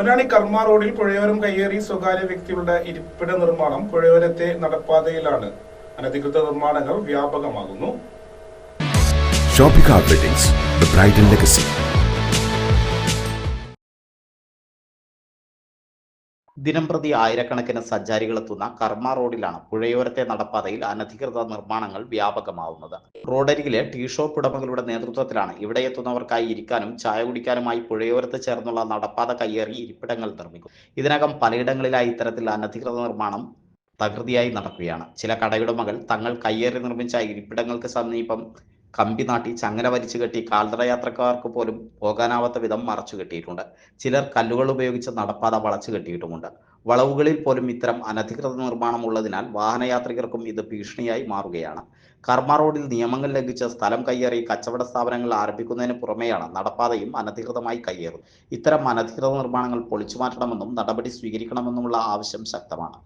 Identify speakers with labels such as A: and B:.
A: പൊന്നാനി കർമ്മ റോഡിൽ പുഴയോരം കയ്യേറി സ്വകാര്യ വ്യക്തികളുടെ ഇരിപ്പിട നിർമ്മാണം പുഴയോരത്തെ നടപ്പാതയിലാണ്. അനധികൃത നിർമ്മാണങ്ങൾ വ്യാപകമാകുന്നു.
B: Shopping Weddings, the bright and legacy.
C: ദിനംപ്രതി ആയിരക്കണക്കിന് സഞ്ചാരികളെത്തുന്ന കർമ്മ റോഡിലാണ് പുഴയോരത്തെ നടപ്പാതയിൽ അനധികൃത നിർമ്മാണങ്ങൾ വ്യാപകമാവുന്നത് റോഡരികിലെ ടീ ഷോപ്പ് ഉടമകളുടെ നേതൃത്വത്തിലാണ് ഇവിടെ എത്തുന്നവർക്കായി ഇരിക്കാനും ചായ കുടിക്കാനുമായി പുഴയോരത്ത് ചേർന്നുള്ള നടപ്പാത കയ്യേറി ഇരിപ്പിടങ്ങൾ നിർമ്മിക്കും ഇതിനകം പലയിടങ്ങളിലായി ഇത്തരത്തിൽ അനധികൃത നിർമ്മാണം തകൃതിയായി നടക്കുകയാണ് ചില കടയുടമകൾ തങ്ങൾ കയ്യേറി നിർമ്മിച്ച ഇരിപ്പിടങ്ങൾക്ക് സമീപം കമ്പി നാട്ടി ചങ്ങല വലിച്ചു കെട്ടി കാൽനട യാത്രക്കാർക്ക് പോലും പോകാനാവാത്ത വിധം മറച്ചു കെട്ടിയിട്ടുണ്ട്. ചിലർ കല്ലുകൾ ഉപയോഗിച്ച് നടപ്പാത വളച്ചു കെട്ടിയിട്ടുമുണ്ട്. വളവുകളിൽ പോലും ഇത്തരം അനധികൃത നിർമ്മാണം ഉള്ളതിനാൽ വാഹനയാത്രികർക്കും ഇത് ഭീഷണിയായി മാറുകയാണ്. കർമ്മ റോഡിൽ നിയമങ്ങൾ ലംഘിച്ച് സ്ഥലം കയ്യേറി കച്ചവട സ്ഥാപനങ്ങൾ ആരംഭിക്കുന്നതിന് പുറമെയാണ് നടപ്പാതയും അനധികൃതമായി കയ്യേറും. ഇത്തരം അനധികൃത നിർമ്മാണങ്ങൾ പൊളിച്ചു മാറ്റണമെന്നും നടപടി സ്വീകരിക്കണമെന്നുമുള്ള ആവശ്യം ശക്തമാണ്.